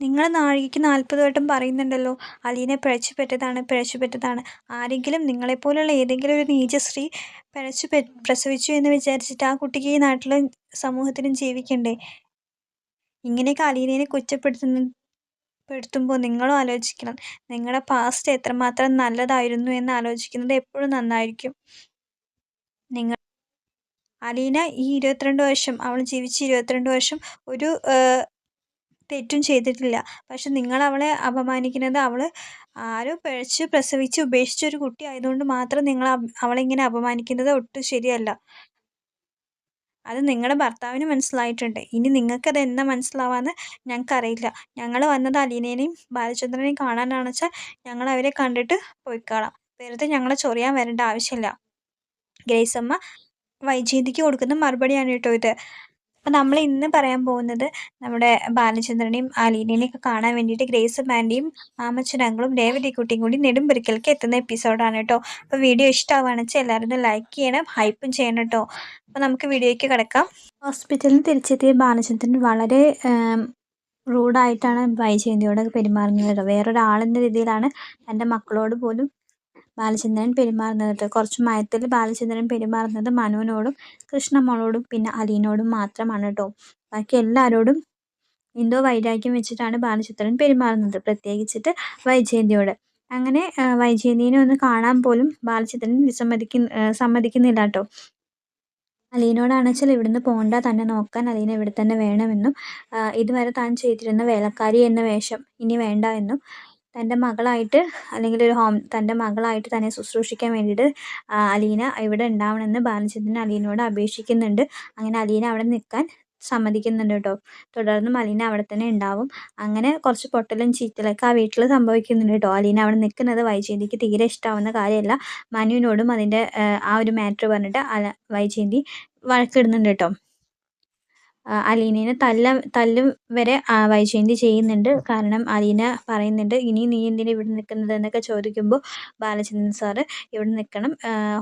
നിങ്ങൾ നാഴികയ്ക്ക് നാൽപ്പത് വട്ടം പറയുന്നുണ്ടല്ലോ. അലീനെ പിഴച്ചു പെറ്റതാണ് പിഴച്ചു പെറ്റതാണ് ആരെങ്കിലും നിങ്ങളെപ്പോലുള്ള ഏതെങ്കിലും ഒരു നീച പിഴച്ചു പെ പ്രസവിച്ചു എന്ന് വിചാരിച്ചിട്ട് ആ കുട്ടിക്ക് ഈ നാട്ടിലും സമൂഹത്തിലും ജീവിക്കണ്ടേ? ഇങ്ങനെയൊക്കെ അലീനയെ കുറ്റപ്പെടുത്തുന്ന പെടുത്തുമ്പോൾ നിങ്ങളും ആലോചിക്കണം. നിങ്ങളുടെ പാസ്റ്റ് എത്രമാത്രം നല്ലതായിരുന്നു എന്ന് ആലോചിക്കുന്നത് എപ്പോഴും നന്നായിരിക്കും. നിങ്ങൾ അലീന ഈ ഇരുപത്തിരണ്ട് വർഷം അവൾ ജീവിച്ച ഇരുപത്തിരണ്ട് വർഷം ഒരു തെറ്റും ചെയ്തിട്ടില്ല. പക്ഷെ നിങ്ങൾ അവളെ അപമാനിക്കുന്നത് അവൾ ആരോ പിഴച്ച് പ്രസവിച്ച് ഉപേക്ഷിച്ച ഒരു കുട്ടി ആയതുകൊണ്ട് മാത്രം നിങ്ങൾ അവളെ ഇങ്ങനെ അപമാനിക്കുന്നത് ഒട്ടും ശരിയല്ല. അത് നിങ്ങളുടെ ഭർത്താവിന് മനസ്സിലായിട്ടുണ്ട്. ഇനി നിങ്ങൾക്കത് എന്നാ മനസ്സിലാവാന്ന് ഞങ്ങൾക്കറിയില്ല. ഞങ്ങൾ വന്നത് അലീനേനെയും ബാലചന്ദ്രനെയും കാണാനാണെന്ന് വെച്ചാൽ ഞങ്ങൾ അവരെ കണ്ടിട്ട് പോയിക്കോളാം. വെറുതെ ഞങ്ങളെ ചൊറിയാൻ വരേണ്ട ആവശ്യമില്ല. ഗ്രേസമ്മ വൈജയന്തിക്ക് കൊടുക്കുന്ന മറുപടിയാണ് കേട്ടോ ഇത്. അപ്പോൾ നമ്മൾ ഇന്ന് പറയാൻ പോകുന്നത് നമ്മുടെ ബാലചന്ദ്രനെയും അലീനേനെയും ഒക്കെ കാണാൻ വേണ്ടിയിട്ട് ഗ്രേസ് മാൻഡിയും ആമച്ചനങ്ങളും കുട്ടിയും കൂടി നെടുമ്പരിക്കലേക്ക് എത്തുന്ന എപ്പിസോഡാണ് കേട്ടോ. അപ്പോൾ വീഡിയോ ഇഷ്ടമാവുകയാണെന്ന് വെച്ചാൽ എല്ലാവരും ലൈക്ക് ചെയ്യണം ഹൈപ്പും ചെയ്യണം കേട്ടോ. അപ്പോൾ നമുക്ക് വീഡിയോയ്ക്ക് കിടക്കാം. ഹോസ്പിറ്റലിൽ തിരിച്ചെത്തിയ ബാലചന്ദ്രൻ വളരെ റൂഡായിട്ടാണ് വൈജയന്തിയോട് പെരുമാറുന്നത് വേറൊരാളെന്ന രീതിയിലാണ് തന്റെ മക്കളോട് പോലും ബാലചന്ദ്രൻ പെരുമാറുന്നത്. കുറച്ച് മയത്തിൽ ബാലചന്ദ്രൻ പെരുമാറുന്നത് മനുവിനോടും കൃഷ്ണമ്മളോടും പിന്നെ അലീനോടും മാത്രമാണ് കേട്ടോ ബാക്കി എല്ലാവരോടും എന്തോ വൈരാഗ്യം വെച്ചിട്ടാണ് ബാലചന്ദ്രൻ പെരുമാറുന്നത്. പ്രത്യേകിച്ചിട്ട് വൈജയന്തിയോട്. അങ്ങനെ വൈജയന്തിനെ ഒന്ന് കാണാൻ പോലും ബാലചന്ദ്രൻ വിസമ്മതിക്കുന്ന സമ്മതിക്കുന്നില്ല കേട്ടോ അലീനോടാണെച്ചാൽ ഇവിടുന്ന് പോണ്ട. തന്നെ നോക്കാൻ അലീന ഇവിടെ തന്നെ വേണമെന്നും ഇതുവരെ താൻ ചെയ്തിരുന്ന വേലക്കാരി എന്ന വേഷം ഇനി വേണ്ട എന്നും തന്റെ മകളായിട്ട് അല്ലെങ്കിൽ ഒരു ഹോം തന്റെ മകളായിട്ട് തന്നെ ശുശ്രൂഷിക്കാൻ വേണ്ടിയിട്ട് അലീന ഇവിടെ ഉണ്ടാവണമെന്ന് ബാലചന്ദ്രൻ അലീനോട് അപേക്ഷിക്കുന്നുണ്ട്. അങ്ങനെ അലീന അവിടെ നിൽക്കാൻ സമ്മതിക്കുന്നുണ്ട് കേട്ടോ. തുടർന്നും അലീന അവിടെ തന്നെ ഉണ്ടാവും. അങ്ങനെ കുറച്ച് പൊട്ടലും ചീറ്റലൊക്കെ ആ വീട്ടിൽ സംഭവിക്കുന്നുണ്ട് കേട്ടോ. അലീന അവിടെ നിൽക്കുന്നത് വൈജയന്തിക്ക് തീരെ ഇഷ്ടമാവുന്ന കാര്യമല്ല. മനുവിനോടും അതിന്റെ ആ ഒരു മാറ്റർ പറഞ്ഞിട്ട് വൈജയന്തി വഴക്കിടുന്നുണ്ട് കേട്ടോ. അലീനേനെ തല്ല തല്ലും വരെ വൈജയന്തി ചെയ്യുന്നുണ്ട്. കാരണം അലീന പറയുന്നുണ്ട് ഇനി നീ എന്തിനാ ഇവിടെ നിൽക്കുന്നത്? എന്നൊക്കെ ചോദിക്കുമ്പോൾ ബാലചന്ദ്രൻ സാറ് ഇവിടെ നിൽക്കണം.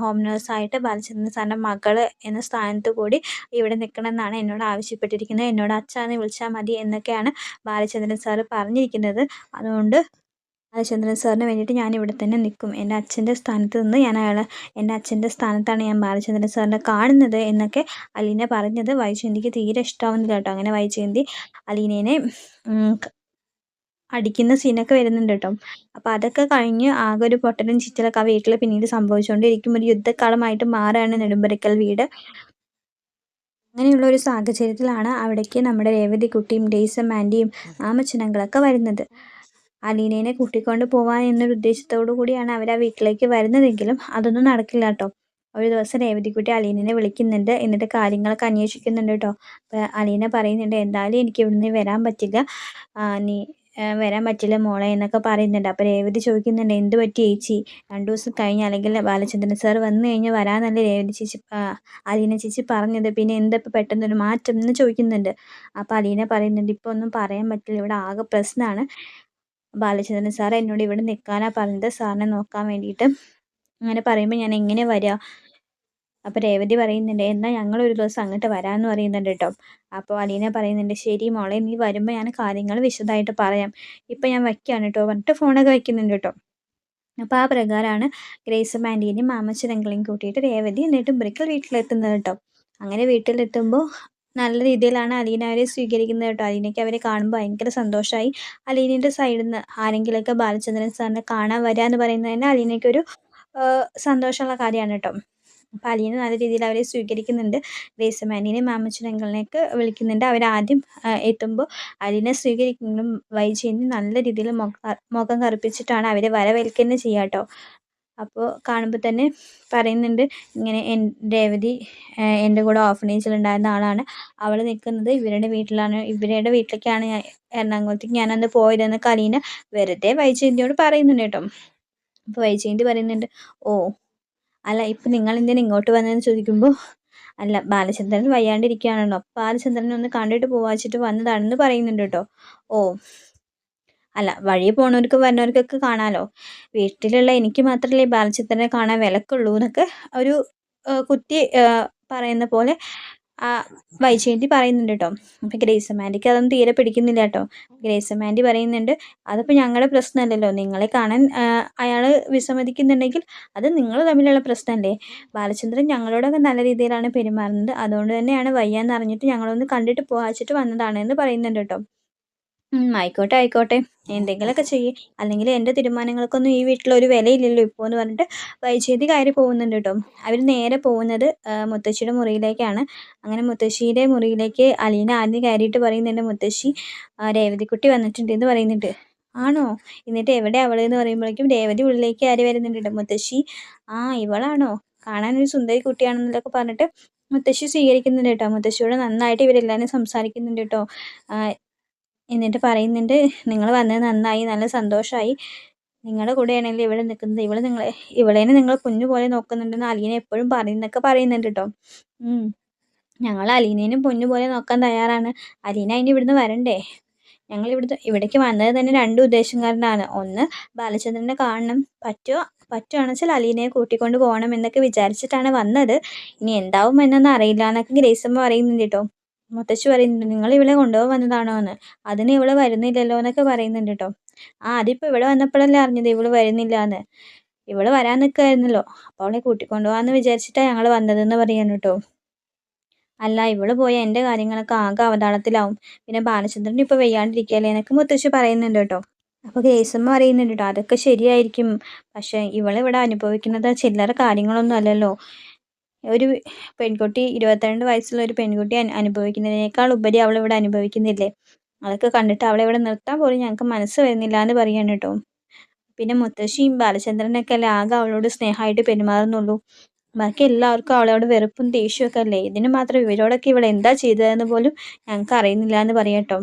ഹോം നേഴ്സായിട്ട് ബാലചന്ദ്രൻ സാറിന്റെ മകൾ എന്ന സ്ഥാനത്ത് കൂടി ഇവിടെ നിൽക്കണം എന്നാണ് എന്നോട് ആവശ്യപ്പെട്ടിരിക്കുന്നത്. എന്നോട് അച്ഛനെ വിളിച്ചാൽ മതി എന്നൊക്കെയാണ് ബാലചന്ദ്രൻ സാറ് പറഞ്ഞിരിക്കുന്നത്. അതുകൊണ്ട് ബാലചന്ദ്രൻ സാറിന് വേണ്ടിയിട്ട് ഞാൻ ഇവിടെ തന്നെ നിൽക്കും. എന്റെ അച്ഛന്റെ സ്ഥാനത്ത് നിന്ന് ഞാൻ അയാളെ എന്റെ അച്ഛന്റെ സ്ഥാനത്താണ് ഞാൻ ബാലചന്ദ്രൻ സാറിനെ കാണുന്നത് എന്നൊക്കെ അലീന പറഞ്ഞത്. വൈജയന്തിക്ക് തീരെ ഇഷ്ടമാവുന്നില്ല കേട്ടോ. അങ്ങനെ വൈജയന്തി അലീനേനെ അടിക്കുന്ന സീനൊക്കെ വരുന്നുണ്ട് കേട്ടോ. അപ്പോൾ അതൊക്കെ കഴിഞ്ഞ് ആകെ ഒരു പൊട്ടലും ചിറ്റലൊക്കെ ആ വീട്ടിൽ പിന്നീട് സംഭവിച്ചുകൊണ്ടിരിക്കും. ഒരു യുദ്ധക്കാലമായിട്ട് മാറുകയാണ് നെടുമ്പരക്കൽ വീട്. അങ്ങനെയുള്ള ഒരു സാഹചര്യത്തിലാണ് അവിടേക്ക് നമ്മുടെ രേവതി കുട്ടിയും ഡേയ്സും ആന്റിയും ആമച്ചനങ്ങളൊക്കെ വരുന്നത്. അലീനേനെ കൂട്ടിക്കൊണ്ട് പോവാൻ എന്നൊരു ഉദ്ദേശത്തോടു കൂടിയാണ് അവർ ആ വീട്ടിലേക്ക് വരുന്നതെങ്കിലും അതൊന്നും നടക്കില്ല കേട്ടോ ഒരു ദിവസം രേവതിക്കുട്ടി അലീനനെ വിളിക്കുന്നുണ്ട്. എന്നിട്ട് കാര്യങ്ങളൊക്കെ അന്വേഷിക്കുന്നുണ്ട് കേട്ടോ അപ്പോൾ അലീന പറയുന്നുണ്ട് എന്തായാലും എനിക്ക് ഇവിടുന്ന് വരാൻ പറ്റില്ല. നീ വരാൻ പറ്റില്ല മോളെ എന്നൊക്കെ പറയുന്നുണ്ട്. അപ്പോൾ രേവതി ചോദിക്കുന്നുണ്ട് എന്ത് പറ്റി ചേച്ചി? രണ്ടു ദിവസം കഴിഞ്ഞ് അല്ലെങ്കിൽ ബാലചന്ദ്രൻ സാർ വന്നു കഴിഞ്ഞാൽ വരാന്നല്ലേ രേവതി ചേച്ചി അലീന ചേച്ചി പറഞ്ഞത്. പിന്നെ എന്താ പെട്ടെന്ന് പെട്ടെന്നൊരു മാറ്റം? എന്ന് ചോദിക്കുന്നുണ്ട്. അപ്പോൾ അലീന പറയുന്നുണ്ട് ഇപ്പോൾ ഒന്നും പറയാൻ പറ്റില്ല. ഇവിടെ ആകെ പ്രശ്നമാണ് ബാലചന്ദ്രൻ സാർ എന്നോട് ഇവിടെ നിൽക്കാനാണ് പറഞ്ഞത്. സാറിനെ നോക്കാൻ വേണ്ടിയിട്ട് അങ്ങനെ പറയുമ്പോൾ ഞാൻ എങ്ങനെ വരിക അപ്പോൾ രേവതി പറയുന്നുണ്ട് എന്നാൽ ഞങ്ങൾ ഒരു ദിവസം അങ്ങോട്ട് വരാമെന്ന് പറയുന്നുണ്ട് കേട്ടോ. അപ്പോൾ അലീന പറയുന്നുണ്ട് ശരി മോളെ നീ വരുമ്പോൾ ഞാൻ കാര്യങ്ങൾ വിശദമായിട്ട് പറയാം. ഇപ്പം ഞാൻ വയ്ക്കുകയാണ് കേട്ടോ പറഞ്ഞിട്ട് ഫോണൊക്കെ വയ്ക്കുന്നുണ്ട് കേട്ടോ. അപ്പോൾ ആ പ്രകാരമാണ് ഗ്രേസ് മാൻഡീനെയും മാമച്ചിരങ്കളെയും കൂട്ടിയിട്ട് രേവതി എന്നിട്ട് ബ്രിക്കൽ വീട്ടിലെത്തുന്നത് കേട്ടോ. അങ്ങനെ വീട്ടിലെത്തുമ്പോൾ നല്ല രീതിയിലാണ് അലീന അവരെ സ്വീകരിക്കുന്നത് കേട്ടോ. അലീനയ്ക്ക് അവരെ കാണുമ്പോൾ ഭയങ്കര സന്തോഷമായി അലീനയുടെ സൈഡിൽ നിന്ന് ആരെങ്കിലുമൊക്കെ ബാലചന്ദ്രൻ സാറിനെ കാണാൻ വരിക എന്ന് പറയുന്നത് തന്നെ അലീനയ്ക്കൊരു സന്തോഷമുള്ള കാര്യമാണ് കേട്ടോ. അപ്പോൾ അലീന നല്ല രീതിയിൽ അവരെ സ്വീകരിക്കുന്നുണ്ട്. ദേശമാനിനെയും മാമച്ചനങ്ങളിലേക്ക് വിളിക്കുന്നുണ്ട്. അവരാദ്യം എത്തുമ്പോൾ അലീനെ സ്വീകരിക്കുമ്പോഴും വൈജയന്തി നല്ല രീതിയിൽ മുഖം കറുപ്പിച്ചിട്ടാണ് അവരെ വരവേൽക്കുന്നത് ചെയ്യുക കേട്ടോ. അപ്പോൾ കാണുമ്പോൾ തന്നെ പറയുന്നുണ്ട് ഇങ്ങനെ രേവതി എന്റെ കൂടെ ഉണ്ടായിരുന്ന ആളാണ്. അവൾ നിൽക്കുന്നത് ഇവരുടെ വീട്ടിലാണ്. ഇവരുടെ വീട്ടിലേക്കാണ് ഞാൻ എറണാകുളത്തേക്ക്. ഞാനന്ന് പോയതെന്ന് കലീന വെറുതെ വൈജയന്തിയോട് പറയുന്നുണ്ട് കേട്ടോ. അപ്പോൾ വൈജയന്തി പറയുന്നുണ്ട് ഓ അല്ല ഇപ്പം നിങ്ങൾ എന്തിനാ ഇങ്ങോട്ട് വന്നതെന്ന് ചോദിക്കുമ്പോൾ അല്ല ബാലചന്ദ്രൻ വയ്യാണ്ടിരിക്കുകയാണല്ലോ. ബാലചന്ദ്രനെ ഒന്ന് കണ്ടിട്ട് പോവാച്ചിട്ട് വന്നതാണെന്ന് പറയുന്നുണ്ട് കേട്ടോ. ഓ അല്ല വഴി പോണവർക്ക് വരുന്നവർക്കൊക്കെ കാണാമല്ലോ വീട്ടിലുള്ള എനിക്ക് മാത്രമല്ലേ ബാലചിത്രനെ കാണാൻ വിലക്കുള്ളൂ എന്നൊക്കെ ഒരു കുത്തി പറയുന്ന പോലെ വൈജയന്തി പറയുന്നുണ്ട് കേട്ടോ. അപ്പോൾ ഗ്രേസ് മാൻഡിക്ക് അതൊന്നും തീരെ പിടിക്കുന്നില്ല കേട്ടോ. ഗ്രേസ് മാൻഡി പറയുന്നുണ്ട് അതിപ്പോൾ ഞങ്ങളുടെ പ്രശ്നമല്ലല്ലോ നിങ്ങളെ കാണാൻ അയാൾ വിസമ്മതിക്കുന്നുണ്ടെങ്കിൽ അത് നിങ്ങൾ തമ്മിലുള്ള പ്രശ്നമല്ലേ ബാലചന്ദ്രൻ ഞങ്ങളോടൊക്കെ നല്ല രീതിയിലാണ് പെരുമാറുന്നത്. അതുകൊണ്ട് തന്നെയാണ് വയ്യാന്ന് അറിഞ്ഞിട്ട് ഞങ്ങളൊന്ന് കണ്ടിട്ട് പോകാച്ചിട്ട് വന്നതാണ് എന്ന് പറയുന്നുണ്ട് കേട്ടോ. ആയിക്കോട്ടെ ആയിക്കോട്ടെ. എന്തെങ്കിലുമൊക്കെ ചെയ്യേ. അല്ലെങ്കിൽ എന്റെ തീരുമാനങ്ങൾക്കൊന്നും ഈ വീട്ടിലൊരു വിലയില്ലല്ലോ ഇപ്പോൾ എന്ന് പറഞ്ഞിട്ട് വൈചേതി കയറി പോകുന്നുണ്ട് കേട്ടോ. അവർ നേരെ പോകുന്നത് മുത്തശ്ശിയുടെ മുറിയിലേക്കാണ്. അങ്ങനെ മുത്തശ്ശിയുടെ മുറിയിലേക്ക് അലീന ആദ്യം കയറിയിട്ട് പറയുന്നുണ്ട് മുത്തശ്ശി രേവതിക്കുട്ടി വന്നിട്ടുണ്ട് എന്ന് പറയുന്നുണ്ട്. ആണോ? എന്നിട്ട് എവിടെ അവൾ എന്ന് പറയുമ്പോഴേക്കും രേവതി ഉള്ളിലേക്ക് കയറി വരുന്നുണ്ട് മുത്തശ്ശി ആ ഇവളാണോ? കാണാൻ ഒരു സുന്ദരി കുട്ടിയാണെന്നൊക്കെ പറഞ്ഞിട്ട് മുത്തശ്ശി സ്വീകരിക്കുന്നുണ്ട് കേട്ടോ. മുത്തശ്ശിയോട് നന്നായിട്ട് ഇവരെല്ലാവരും സംസാരിക്കുന്നുണ്ട് കേട്ടോ. എന്നിട്ട് പറയുന്നുണ്ട് നിങ്ങൾ വന്നത് നന്നായി നല്ല സന്തോഷമായി നിങ്ങളുടെ കൂടെയാണെങ്കിൽ ഇവിടെ നിൽക്കുന്നത്. ഇവൾ നിങ്ങളെ ഇവളേനെ നിങ്ങൾ കുഞ്ഞു പോലെ നോക്കുന്നുണ്ടെന്ന് അലീന എപ്പോഴും പറയുന്നൊക്കെ പറയുന്നുണ്ട് കേട്ടോ ഞങ്ങൾ അലീനേനും പൊന്നു പോലെ നോക്കാൻ തയ്യാറാണ്. അലീന അതിന് ഇവിടുന്ന് വരണ്ടേ? ഞങ്ങൾ ഇവിടുത്തെ ഇവിടേക്ക് വന്നത് തന്നെ രണ്ട് ഉദ്ദേശം കാരണമാണ് ഒന്ന് ബാലചന്ദ്രനെ കാണണം. പറ്റുമോ പറ്റുവാണെന്ന് വെച്ചാൽ അലീനയെ കൂട്ടിക്കൊണ്ട് പോകണം എന്നൊക്കെ വിചാരിച്ചിട്ടാണ് വന്നത്. ഇനി എന്താവും എന്നൊന്നും അറിയില്ല എന്നൊക്കെ ഗ്രേസമ്മ പറയുന്നുണ്ട് കേട്ടോ മുത്തശ്ശി പറയുന്നുണ്ട് നിങ്ങൾ ഇവളെ കൊണ്ടുപോകാൻ വന്നതാണോ എന്ന് അതിന് ഇവൾ വരുന്നില്ലല്ലോ എന്നൊക്കെ പറയുന്നുണ്ട് കേട്ടോ ആ അതിപ്പോൾ ഇവിടെ വന്നപ്പോഴല്ലേ അറിഞ്ഞത് ഇവൾ വരുന്നില്ല എന്ന് ഇവൾ വരാൻ നിൽക്കുമായിരുന്നല്ലോ അപ്പോൾ അവളെ കൂട്ടിക്കൊണ്ടുപോകാന്ന് വിചാരിച്ചിട്ടാണ് ഞങ്ങൾ വന്നതെന്ന് പറയാൻ കേട്ടോ അല്ല ഇവൾ പോയ എന്റെ കാര്യങ്ങളൊക്കെ ആകെ അവതാളത്തിലാവും. പിന്നെ ബാലചന്ദ്രൻ ഇപ്പോൾ വെയ്യാണ്ടിരിക്കുകയല്ലേ എന്നൊക്കെ മുത്തശ്ശി പറയുന്നുണ്ട് കേട്ടോ അപ്പോൾ കേസമ്മ പറയുന്നുണ്ട് കേട്ടോ അതൊക്കെ ശരിയായിരിക്കും. പക്ഷേ ഇവളിവിടെ അനുഭവിക്കുന്നത് ചില്ലറ കാര്യങ്ങളൊന്നും അല്ലല്ലോ. ഒരു പെൺകുട്ടി ഇരുപത്തിരണ്ട് വയസ്സുള്ള ഒരു പെൺകുട്ടി അനുഭവിക്കുന്നതിനേക്കാൾ ഉപരി അവൾ ഇവിടെ അനുഭവിക്കുന്നില്ലേ? അതൊക്കെ കണ്ടിട്ട് അവളെ ഇവിടെ നിർത്താൻ പോലും ഞങ്ങൾക്ക് മനസ്സ് വരുന്നില്ല എന്ന് പറയാണ് കേട്ടോ. പിന്നെ മുത്തശ്ശിയും ബാലചന്ദ്രനൊക്കെ അല്ലേ ആകെ അവളോട് സ്നേഹമായിട്ട് പെരുമാറുന്നുള്ളൂ. ബാക്കി എല്ലാവർക്കും അവളോട് വെറുപ്പും ദേഷ്യമൊക്കെ അല്ലേ? ഇതിന് മാത്രം ഇവരോടൊക്കെ ഇവൾ എന്താ ചെയ്തതെന്ന് പോലും ഞങ്ങൾക്ക് അറിയുന്നില്ല എന്ന് പറയട്ടോ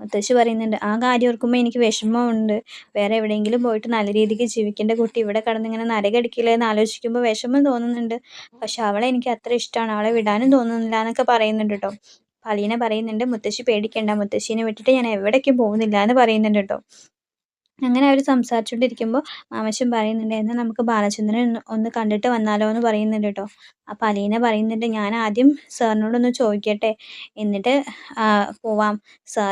മുത്തശ്ശി പറയുന്നുണ്ട് ആ കാര്യം ഓർക്കുമ്പോൾ എനിക്ക് വിഷമമുണ്ട്. വേറെ എവിടെയെങ്കിലും പോയിട്ട് നല്ല രീതിക്ക് ജീവിക്കേണ്ട കുട്ടി ഇവിടെ കിടന്നിങ്ങനെ നരകടിക്കില്ലേ എന്ന് ആലോചിക്കുമ്പോൾ വിഷമം തോന്നുന്നുണ്ട്. പക്ഷെ അവളെ എനിക്ക് അത്ര ഇഷ്ടമാണ്. അവളെ വിടാനും തോന്നുന്നില്ല എന്നൊക്കെ പറയുന്നുണ്ട് കേട്ടോ പലീന പറയുന്നുണ്ട് മുത്തശ്ശി പേടിക്കണ്ട. മുത്തശ്ശീനെ വിട്ടിട്ട് ഞാൻ എവിടേക്കും പോകുന്നില്ല എന്ന് പറയുന്നുണ്ട് കേട്ടോ അങ്ങനെ അവർ സംസാരിച്ചുകൊണ്ടിരിക്കുമ്പോൾ മാമച്ചൻ പറയുന്നുണ്ട് എന്നാൽ നമുക്ക് ബാലചന്ദ്രൻ ഒന്ന് കണ്ടിട്ട് വന്നാലോ എന്ന് പറയുന്നുണ്ട് കേട്ടോ അപ്പോൾ അലീന പറയുന്നുണ്ട് ഞാൻ ആദ്യം സാറിനോടൊന്ന് ചോദിക്കട്ടെ. എന്നിട്ട് പോവാം.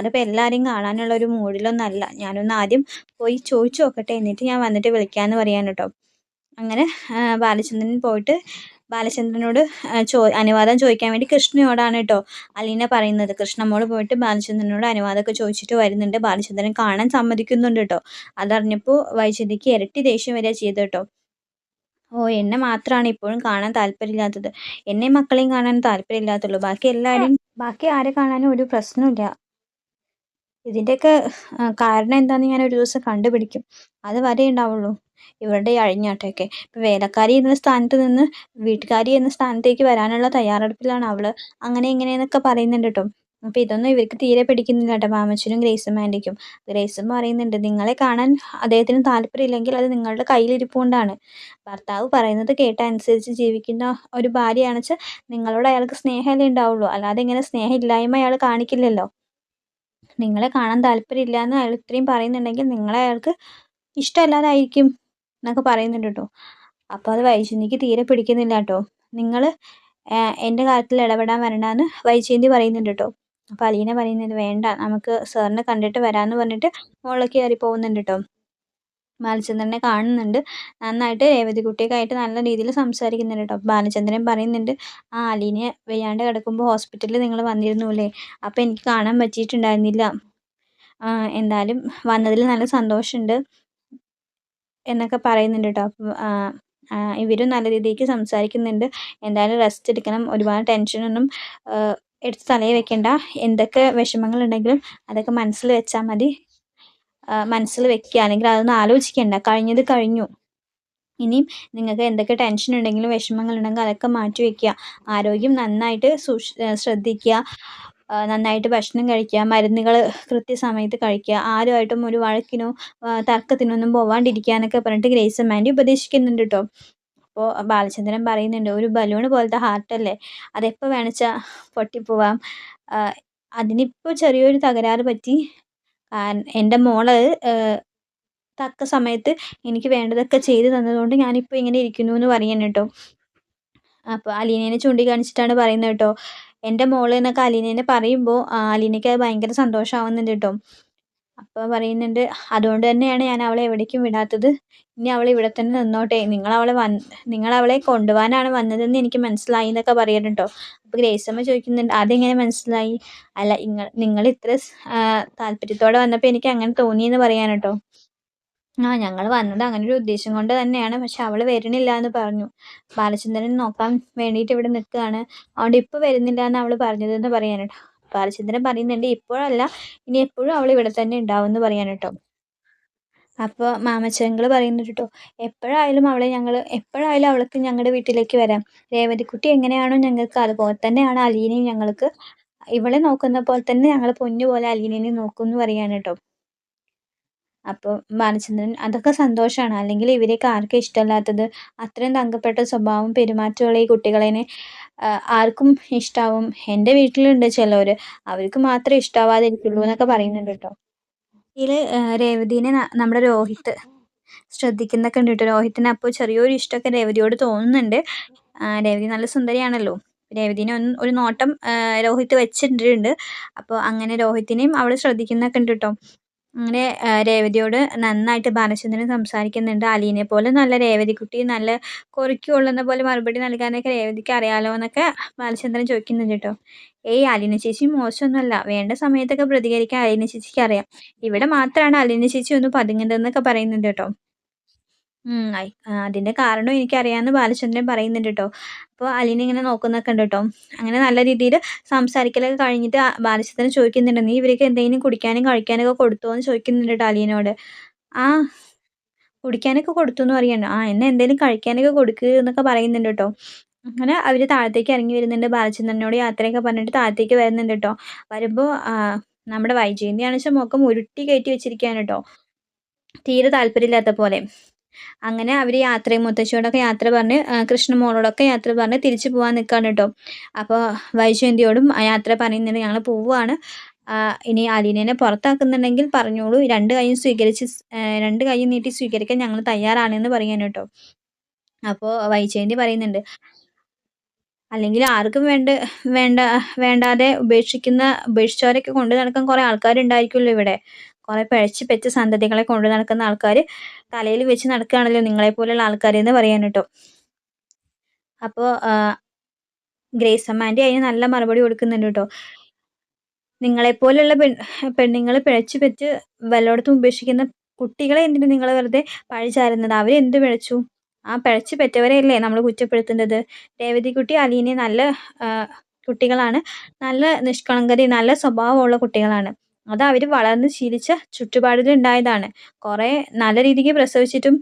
ഇപ്പം എല്ലാവരെയും കാണാനുള്ള ഒരു മൂഡിലൊന്നല്ല. ഞാനൊന്ന് ആദ്യം പോയി ചോദിച്ചു നോക്കട്ടെ. എന്നിട്ട് ഞാൻ വന്നിട്ട് വിളിക്കാമെന്ന് പറയാൻ കേട്ടോ അങ്ങനെ ബാലചന്ദ്രൻ പോയിട്ട് ബാലചന്ദ്രനോട് ചോ അനുവാദം ചോദിക്കാൻ വേണ്ടി കൃഷ്ണയോടാണ് കേട്ടോ അലീന പറയുന്നത്. കൃഷ്ണമ്മോട് പോയിട്ട് ബാലചന്ദ്രനോട് അനുവാദമൊക്കെ ചോദിച്ചിട്ട് വരുന്നുണ്ട്. ബാലചന്ദ്രൻ കാണാൻ സമ്മതിക്കുന്നുണ്ട് കേട്ടോ അതറിഞ്ഞപ്പോൾ വൈദ്യുതിക്ക് ഇരട്ടി ദേഷ്യം വരിക ചെയ്തു കേട്ടോ ഓ എന്നെ മാത്രമാണ് ഇപ്പോഴും കാണാൻ താല്പര്യമില്ലാത്തത്. എന്നെ മക്കളെയും കാണാൻ താല്പര്യമില്ലാത്തുള്ളൂ. ബാക്കി എല്ലാവരും ബാക്കി ആരെ കാണാനും ഒരു പ്രശ്നമില്ല ഇതിന്റെയൊക്കെ കാരണം എന്താണെന്ന് ഞാൻ ഒരു ദിവസം കണ്ടുപിടിക്കും. അത് വരെ ഉണ്ടാവുള്ളൂ. ഇവരുടെ ഈ അഴിഞ്ഞാട്ടമൊക്കെ ഇപ്പം വേലക്കാരി എന്ന സ്ഥാനത്ത് നിന്ന് വീട്ടുകാരി എന്ന സ്ഥാനത്തേക്ക് വരാനുള്ള തയ്യാറെടുപ്പിലാണ് അവൾ അങ്ങനെ ഇങ്ങനെയെന്നൊക്കെ പറയുന്നുണ്ട് കേട്ടോ അപ്പോൾ ഇതൊന്നും ഇവർക്ക് തീരെ പിടിക്കുന്നില്ല കേട്ടോ മാമച്ചനും ഗ്രേസും ആന്റിക്കും ഗ്രേസും പറയുന്നുണ്ട് നിങ്ങളെ കാണാൻ അദ്ദേഹത്തിന് താല്പര്യമില്ലെങ്കിൽ അത് നിങ്ങളുടെ കയ്യിലിരിപ്പുകൊണ്ടാണ്. ഭർത്താവ് പറയുന്നത് കേട്ട അനുസരിച്ച് ജീവിക്കുന്ന ഒരു ഭാര്യയാണെന്ന് വെച്ചാൽ നിങ്ങളോട് അയാൾക്ക് സ്നേഹമല്ലേ ഉണ്ടാവുള്ളൂ. അല്ലാതെ ഇങ്ങനെ സ്നേഹമില്ലായ്മ അയാൾ കാണിക്കില്ലല്ലോ. നിങ്ങളെ കാണാൻ താല്പര്യമില്ല എന്ന് അയാൾ ഇത്രയും പറയുന്നുണ്ടെങ്കിൽ നിങ്ങളെ അയാൾക്ക് ഇഷ്ടമല്ലാതായിരിക്കും. എന്നൊക്കെ പറയുന്നുണ്ട് കേട്ടോ അപ്പോൾ അത് വൈജയന്തിക്ക് തീരെ പിടിക്കുന്നില്ല കേട്ടോ നിങ്ങൾ എന്റെ കാര്യത്തിൽ ഇടപെടാൻ വരണ്ടെന്ന് വൈജയന്തി പറയുന്നുണ്ട് കേട്ടോ അപ്പോൾ അലീന പറയുന്നത് വേണ്ട നമുക്ക് സാറിനെ കണ്ടിട്ട് വരാമെന്ന് പറഞ്ഞിട്ട് മുകളിലേക്ക് കയറി പോകുന്നുണ്ട് കേട്ടോ ബാലചന്ദ്രനെ കാണുന്നുണ്ട്. നന്നായിട്ട് രേവതി കുട്ടിയൊക്കെ നല്ല രീതിയിൽ സംസാരിക്കുന്നുണ്ട് കേട്ടോ ബാലചന്ദ്രൻ പറയുന്നുണ്ട് ആ അലീനെ വയ്യാണ്ട് കിടക്കുമ്പോൾ ഹോസ്പിറ്റലിൽ നിങ്ങൾ വന്നിരുന്നു അല്ലേ അപ്പോൾ എനിക്ക് കാണാൻ പറ്റിയിട്ടുണ്ടായിരുന്നില്ല. എന്തായാലും വന്നതിൽ നല്ല സന്തോഷമുണ്ട്. എന്നൊക്കെ പറയുന്നുണ്ട് കേട്ടോ ഇവരും നല്ല രീതിക്ക് സംസാരിക്കുന്നുണ്ട്. എന്തായാലും റെസ്റ്റ് എടുക്കണം. ഒരുപാട് ടെൻഷനൊന്നും എടുത്ത് തലയിൽ വെക്കേണ്ട. എന്തൊക്കെ വിഷമങ്ങളുണ്ടെങ്കിലും അതൊക്കെ മനസ്സിൽ വെച്ചാൽ മതി. മനസ്സിൽ വെക്കുക. അല്ലെങ്കിൽ അതൊന്നും ആലോചിക്കേണ്ട. കഴിഞ്ഞത് കഴിഞ്ഞു. ഇനിയും നിങ്ങൾക്ക് എന്തൊക്കെ ടെൻഷൻ ഉണ്ടെങ്കിലും വിഷമങ്ങളുണ്ടെങ്കിൽ അതൊക്കെ മാറ്റി വയ്ക്കുക ആരോഗ്യം നന്നായിട്ട് സൂക്ഷി ശ്രദ്ധിക്കുക. നന്നായിട്ട് ഭക്ഷണം കഴിക്കുക മരുന്നുകൾ കൃത്യസമയത്ത് കഴിക്കുക ആരുമായിട്ടും ഒരു വഴക്കിനോ തർക്കത്തിനോ ഒന്നും പോവാണ്ടിരിക്കുക എന്നൊക്കെ പറഞ്ഞിട്ട് ഗ്രേസ് മാൻഡി ഉപദേശിക്കുന്നുണ്ട് കേട്ടോ അപ്പോൾ ബാലചന്ദ്രൻ പറയുന്നുണ്ട് ഒരു ബലൂൺ പോലത്തെ ഹാർട്ടല്ലേ അതെപ്പോൾ വേണിച്ചാൽ പൊട്ടിപ്പോവാം? അതിനിപ്പോൾ ചെറിയൊരു തകരാറ് പറ്റി. എന്റെ മോൾ തക്ക സമയത്ത് എനിക്ക് വേണ്ടതൊക്കെ ചെയ്ത് തന്നതുകൊണ്ട് ഞാനിപ്പോൾ ഇങ്ങനെ ഇരിക്കുന്നു എന്ന് പറയുന്നു കേട്ടോ അപ്പോൾ അലീനേനെ ചൂണ്ടിക്കാണിച്ചിട്ടാണ് പറയുന്നത് കേട്ടോ എന്റെ മോൾ എന്നൊക്കെ അലീനേനെ പറയുമ്പോൾ അലീനയ്ക്ക് അത് ഭയങ്കര സന്തോഷമാവുന്നുണ്ട് കേട്ടോ. അപ്പോൾ പറയുന്നുണ്ട് അതുകൊണ്ട് തന്നെയാണ് ഞാൻ അവളെ എവിടേക്കും വിടാത്തത്. ഇനി അവൾ ഇവിടെ തന്നെ നിന്നോട്ടെ. വന്ന് നിങ്ങൾ അവളെ കൊണ്ടുപോകാനാണ് വന്നതെന്ന് എനിക്ക് മനസ്സിലായി എന്നൊക്കെ പറയുന്നുണ്ടോ അപ്പോൾ ഗ്രേസമ്മ ചോദിക്കുന്നുണ്ട് അതെങ്ങനെ മനസ്സിലായി? അല്ല നിങ്ങൾ ഇത്ര താല്പര്യത്തോടെ വന്നപ്പോൾ എനിക്ക് അങ്ങനെ തോന്നിയെന്ന് പറയാൻ ആ ഞങ്ങൾ വന്നത് അങ്ങനെ ഒരു ഉദ്ദേശം കൊണ്ട് തന്നെയാണ്. പക്ഷെ അവൾ വരണില്ല എന്ന് പറഞ്ഞു. ബാലചന്ദ്രൻ നോക്കാൻ വേണ്ടിയിട്ട് ഇവിടെ നിൽക്കുകയാണ്. അതുകൊണ്ട് ഇപ്പോൾ വരുന്നില്ല എന്ന് അവൾ പറഞ്ഞതെന്ന് പറയാൻ കേട്ടോ ബാലചന്ദ്രൻ പറയുന്നുണ്ട് ഇപ്പോഴല്ല ഇനി എപ്പോഴും അവൾ ഇവിടെ തന്നെ ഉണ്ടാവും എന്ന് പറയാൻ കേട്ടോ അപ്പോൾ മാമച്ചങ്ങൾ പറയുന്നുണ്ട് കേട്ടോ എപ്പോഴായാലും അവളെ ഞങ്ങൾ എപ്പോഴായാലും അവൾക്ക് ഞങ്ങളുടെ വീട്ടിലേക്ക് വരാം. രേവതിക്കുട്ടി എങ്ങനെയാണോ ഞങ്ങൾക്ക് അതുപോലെ തന്നെയാണ് അലീനയും ഞങ്ങൾക്ക് ഇവളെ നോക്കുന്ന പോലെ തന്നെ ഞങ്ങൾ പൊന്നു പോലെ അലീനേനെ നോക്കും എന്ന് പറയാണ് അപ്പോൾ ബാലചന്ദ്രൻ അതൊക്കെ സന്തോഷമാണ് അല്ലെങ്കിൽ ഇവരെയൊക്കെ ആർക്കും ഇഷ്ടമല്ലാത്തത് അത്രയും തങ്കപ്പെട്ട സ്വഭാവം പെരുമാറ്റമുള്ള ഈ കുട്ടികളെ ആർക്കും ഇഷ്ടാവും. എന്റെ വീട്ടിലുണ്ട് ചിലവർ അവർക്ക് മാത്രമേ ഇഷ്ടാവാതിരിക്കുള്ളൂ എന്നൊക്കെ പറയുന്നുണ്ട് കേട്ടോ. ഇതിൽ രേവതീനെ നമ്മുടെ രോഹിത് ശ്രദ്ധിക്കുന്നൊക്കെ ഉണ്ട് കേട്ടോ. രോഹിത്തിന് അപ്പോൾ ചെറിയൊരു ഇഷ്ടമൊക്കെ രേവതിയോട് തോന്നുന്നുണ്ട്. രേവതി നല്ല സുന്ദരിയാണല്ലോ. രേവതിനെ ഒന്ന് ഒരു നോട്ടം രോഹിത് വെച്ചിട്ടുണ്ട്. അപ്പോൾ അങ്ങനെ രോഹിത്തിനെയും അവൾ ശ്രദ്ധിക്കുന്നൊക്കെ ഉണ്ട് കേട്ടോ. അങ്ങനെ രേവതിയോട് നന്നായിട്ട് ബാലചന്ദ്രൻ സംസാരിക്കുന്നുണ്ട്. അലീനെ പോലെ നല്ല രേവതിക്കുട്ടി നല്ല കൊറിക്ക് കൊള്ളുന്ന പോലെ മറുപടി നൽകാനൊക്കെ രേവതിക്ക് അറിയാലോ എന്നൊക്കെ ബാലചന്ദ്രൻ ചോദിക്കുന്നുണ്ട് കേട്ടോ. ഏയ് അലീന ചേച്ചി മോശമൊന്നുമല്ല. വേണ്ട സമയത്തൊക്കെ പ്രതികരിക്കാൻ അലീന ചേച്ചിക്ക് അറിയാം. ഇവിടെ മാത്രമാണ് അലീന ചേച്ചി ഒന്ന് പതുങ്ങുന്നതെന്നൊക്കെ പറയുന്നുണ്ട് കേട്ടോ. അതിന്റെ കാരണം എനിക്കറിയാമെന്ന് ബാലചന്ദ്രൻ പറയുന്നുണ്ട് കേട്ടോ അപ്പോൾ അലീന ഇങ്ങനെ നോക്കുന്നൊക്കെ ഉണ്ട് കേട്ടോ അങ്ങനെ നല്ല രീതിയിൽ സംസാരിക്കലൊക്കെ കഴിഞ്ഞിട്ട് ബാലചന്ദ്രൻ ചോദിക്കുന്നുണ്ട് നീ ഇവർക്ക് എന്തെങ്കിലും കുടിക്കാനും കഴിക്കാനൊക്കെ കൊടുത്തോ? എന്ന് ചോദിക്കുന്നുണ്ട് കേട്ടോ അലീനോട്. ആ കുടിക്കാനൊക്കെ കൊടുത്തു എന്ന് പറയാണ്. ആ എന്നെ എന്തെങ്കിലും കഴിക്കാനൊക്കെ കൊടുക്കുക എന്നൊക്കെ പറയുന്നുണ്ട് കേട്ടോ അങ്ങനെ അവർ താഴത്തേക്ക് ഇറങ്ങി വരുന്നുണ്ട്. ബാലചന്ദ്രനോട് യാത്രയൊക്കെ പറഞ്ഞിട്ട് താഴത്തേക്ക് വരുന്നുണ്ട് കേട്ടോ വരുമ്പോൾ നമ്മുടെ വൈജയന്തിയാണെന്ന് വെച്ചാൽ മുഖം ഉരുട്ടി കയറ്റി വെച്ചിരിക്കുകയാണ് കേട്ടോ തീരെ താല്പര്യമില്ലാത്ത പോലെ. അങ്ങനെ അവർ യാത്രയും മുത്തശ്ശിയോടൊക്കെ യാത്ര പറഞ്ഞ് കൃഷ്ണമോളോടൊക്കെ യാത്ര പറഞ്ഞ് തിരിച്ചു പോകാൻ നിൽക്കുകയാണ് കേട്ടോ. അപ്പോൾ വൈജയന്തിയോടും യാത്ര പറയുന്നുണ്ട് ഞങ്ങൾ പോവുകയാണ് ഇനി അലീനേനെ പുറത്താക്കുന്നുണ്ടെങ്കിൽ പറഞ്ഞോളൂ രണ്ട് കൈയും സ്വീകരിച്ച് രണ്ട് കൈയും നീട്ടി സ്വീകരിക്കാൻ ഞങ്ങൾ തയ്യാറാണെന്ന് പറയാൻ കേട്ടോ. അപ്പോൾ വൈജയന്തി പറയുന്നുണ്ട് അല്ലെങ്കിൽ ആർക്കും വേണ്ട വേണ്ട വേണ്ടാതെ ഉപേക്ഷിക്കുന്ന ഉപേക്ഷിച്ചവരൊക്കെ കൊണ്ടു നടക്കാൻ കുറേ ആൾക്കാരുണ്ടായിരിക്കുമല്ലോ ഇവിടെ. കുറേ പിഴച്ച് പെറ്റ സന്തതികളെ കൊണ്ടു നടക്കുന്ന ആൾക്കാർ തലയിൽ വെച്ച് നടക്കുകയാണല്ലോ നിങ്ങളെപ്പോലെയുള്ള ആൾക്കാർ എന്ന് പറയാൻ കേട്ടോ. അപ്പോ ഗ്രേസ് അമ്മാന്റെ അതിന് നല്ല മറുപടി കൊടുക്കുന്നുണ്ട് കേട്ടോ. നിങ്ങളെപ്പോലുള്ള പെൺ പെണ്ണുങ്ങൾ പിഴച്ച് പെറ്റ് വല്ലയിടത്തും ഉപേക്ഷിക്കുന്ന കുട്ടികളെ എന്തിനു നിങ്ങൾ വെറുതെ പഴിചാരുന്നത്? അവരെന്ത് പിഴച്ചു? ആ പിഴച്ച് പെറ്റവരെയല്ലേ നമ്മൾ കുറ്റപ്പെടുത്തുന്നത്? രേവതിക്കുട്ടി അലീനെ നല്ല കുട്ടികളാണ്. നല്ല നിഷ്കളങ്കതയും നല്ല സ്വഭാവമുള്ള കുട്ടികളാണ്. അത് അവർ വളർന്ന് ശീലിച്ച ചുറ്റുപാടിലുണ്ടായതാണ് കുറേ നല്ല രീതിക്ക് പ്രസവിച്ചിട്ടും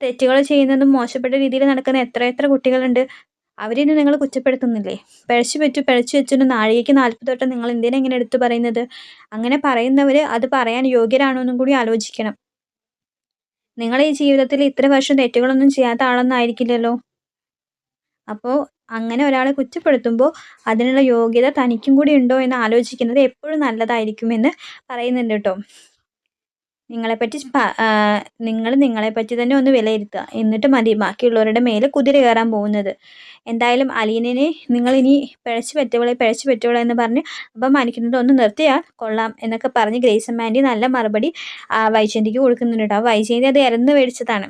തെറ്റുകൾ ചെയ്യുന്നതും മോശപ്പെട്ട രീതിയിൽ നടക്കുന്ന എത്ര എത്ര കുട്ടികളുണ്ട്. അവരെന്നെ നിങ്ങൾ കുറ്റപ്പെടുത്തുന്നില്ലേ? പിഴച്ചു പറ്റു പിഴച്ചു വെച്ചിട്ട് നാഴികയ്ക്ക് നാൽപ്പത് തൊട്ട് നിങ്ങൾ എന്തിനാ ഇങ്ങനെ എടുത്തു പറയുന്നത്? അങ്ങനെ പറയുന്നവർ അത് പറയാൻ യോഗ്യരാണോ എന്നും കൂടി ആലോചിക്കണം. നിങ്ങൾ ഈ ജീവിതത്തിൽ ഇത്ര വർഷം തെറ്റുകളൊന്നും ചെയ്യാത്ത ആളൊന്നും ആയിരിക്കില്ലല്ലോ. അപ്പോൾ അങ്ങനെ ഒരാളെ കുറ്റപ്പെടുത്തുമ്പോൾ അതിനുള്ള യോഗ്യത തനിക്കും കൂടി ഉണ്ടോ എന്ന് ആലോചിക്കുന്നത് എപ്പോഴും നല്ലതായിരിക്കുമെന്ന് പറയുന്നുണ്ട് കേട്ടോ. നിങ്ങളെപ്പറ്റി നിങ്ങൾ നിങ്ങളെപ്പറ്റി തന്നെ ഒന്ന് വിലയിരുത്തുക. എന്നിട്ട് മതി ബാക്കിയുള്ളവരുടെ മേലെ കുതിര കയറാൻ പോകുന്നത്. എന്തായാലും അലീനനെ നിങ്ങൾ ഇനി പിഴച്ചു പറ്റുവളെ പിഴച്ചു പറ്റുവളെ എന്ന് പറഞ്ഞ് അപ്പം മാനിക്കുന്നത് ഒന്ന് നിർത്തിയാൽ കൊള്ളാം എന്നൊക്കെ പറഞ്ഞ് ഗ്രേസമ്മാന്റെ നല്ല മറുപടി വൈജയന്തിക്ക് കൊടുക്കുന്നുണ്ട് കേട്ടോ. വൈജയന്തി അത് ഇറന്ന് മേടിച്ചതാണ്.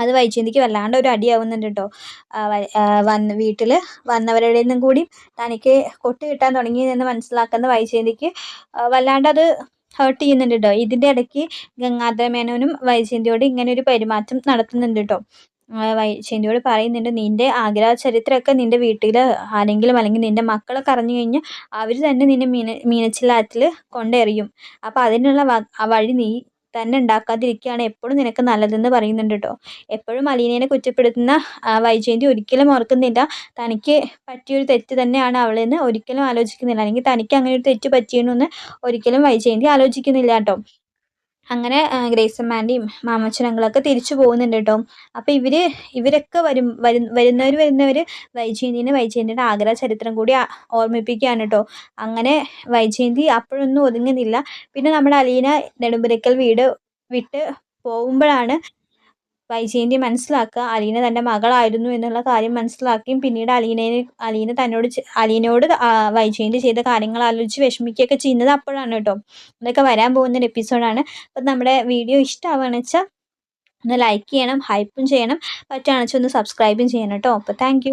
അത് വൈജയന്തിക്ക് വല്ലാണ്ട് ഒരു അടിയാവുന്നുണ്ട് കേട്ടോ വന്ന് വീട്ടിൽ വന്നവരുടെ നിന്നും കൂടി തനിക്ക് കൊട്ട് കിട്ടാൻ തുടങ്ങിയതെന്ന് മനസ്സിലാക്കുന്ന വൈജയന്തിക്ക് വല്ലാണ്ട് അത് ഹേർട്ട് ചെയ്യുന്നുണ്ട് കേട്ടോ ഇതിന്റെ ഇടയ്ക്ക് ഗംഗാധര മേനോനും വൈജയന്തിയോട് ഇങ്ങനെ ഒരു പെരുമാറ്റം നടത്തുന്നുണ്ട് കേട്ടോ വൈജയന്തിയോട് പറയുന്നുണ്ട് നിന്റെ ആഗ്രഹ ചരിത്രമൊക്കെ നിന്റെ വീട്ടിൽ ആരെങ്കിലും അല്ലെങ്കിൽ നിന്റെ മക്കളൊക്കെ അറിഞ്ഞു കഴിഞ്ഞാൽ അവർ തന്നെ നിന്നെ മീന മീനച്ചിലാറ്റിൽ കൊണ്ടെറിയും. അപ്പോൾ അതിനുള്ള വഴി നീ തന്നെ ഉണ്ടാക്കാതിരിക്കുകയാണ് എപ്പോഴും നിനക്ക് നല്ലതെന്ന് പറയുന്നുണ്ട് കേട്ടോ എപ്പോഴും അലീനേനെ കുറ്റപ്പെടുത്തുന്ന വൈജയന്തി ഒരിക്കലും ഓർക്കുന്നില്ല. തനിക്ക് പറ്റിയൊരു തെറ്റ് തന്നെയാണ് അവളെന്ന് ഒരിക്കലും ആലോചിക്കുന്നില്ല. അല്ലെങ്കിൽ തനിക്ക് അങ്ങനെ ഒരു തെറ്റ് പറ്റിയെന്ന് ഒരിക്കലും വൈജയന്തി ആലോചിക്കുന്നില്ല കേട്ടോ അങ്ങനെ ഗ്രേസമ്മാന്റെയും മാമച്ചനങ്ങളൊക്കെ തിരിച്ചു പോകുന്നുണ്ട് കേട്ടോ. അപ്പോൾ ഇവർ ഇവരൊക്കെ വരും വരും വരുന്നവർ വരുന്നവർ വൈജയന്തിനെ വൈജയന്തിയുടെ ആഗ്രഹ ചരിത്രം കൂടി ഓർമ്മിപ്പിക്കുകയാണ് കേട്ടോ. അങ്ങനെ വൈജയന്തി അപ്പോഴൊന്നും ഒതുങ്ങുന്നില്ല. പിന്നെ നമ്മുടെ അലീന നെടുമ്പുരക്കൽ വീട് വിട്ട് പോകുമ്പോഴാണ് വൈജയന്തി മനസ്സിലാക്കുക. അലീന തന്റെ മകളായിരുന്നു എന്നുള്ള കാര്യം മനസ്സിലാക്കുകയും പിന്നീട് അലീനയെ അലീന തന്നോട് അലീനയോട് വൈജയന്തി ചെയ്ത കാര്യങ്ങൾ ആലോചിച്ച് വിഷമിക്കുകയൊക്കെ ചെയ്യുന്നത് അപ്പോഴാണ് കേട്ടോ. അതൊക്കെ വരാൻ പോകുന്ന ഒരു എപ്പിസോഡാണ് അപ്പം നമ്മുടെ വീഡിയോ ഇഷ്ടമാവുകയാണെന്ന് വെച്ചാൽ ഒന്ന് ലൈക്ക് ചെയ്യണം ഹൈപ്പും ചെയ്യണം. പറ്റുകയാണെന്ന് വെച്ചാൽ ഒന്ന് സബ്സ്ക്രൈബും ചെയ്യണം കേട്ടോ. അപ്പോൾ താങ്ക്